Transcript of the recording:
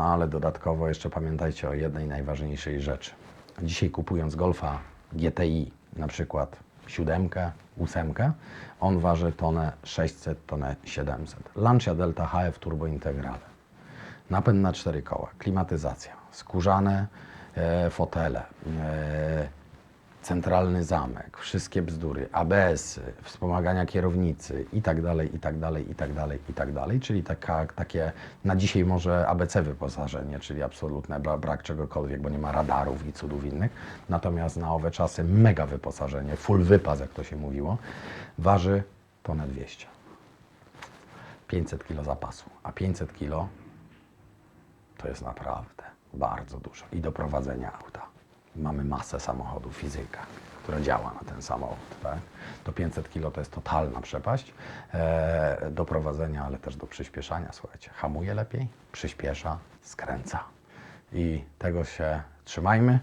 no ale dodatkowo jeszcze pamiętajcie o jednej najważniejszej rzeczy. Dzisiaj kupując Golfa GTI, na przykład siódemkę, ósemkę, on waży tonę 600, tonę 700. Lancia Delta HF Turbo Integrale. Napęd na cztery koła, klimatyzacja, skórzane e, fotele, e, centralny zamek, wszystkie bzdury, ABS-y, wspomagania kierownicy i tak dalej, i tak dalej, i tak dalej, i tak dalej, czyli taka, takie na dzisiaj może ABC wyposażenie, czyli absolutne bra brak czegokolwiek, bo nie ma radarów i cudów innych, natomiast na owe czasy mega wyposażenie, full wypas, jak to się mówiło, waży tonę 200. 500 kg zapasu, a 500 kg to jest naprawdę bardzo dużo. I do prowadzenia auta. Mamy masę samochodów, fizyka, która działa na ten samochód. Tak? To 500 kg to jest totalna przepaść e, do prowadzenia, ale też do przyspieszania. Słuchajcie, hamuje lepiej, przyspiesza, skręca. I tego się trzymajmy.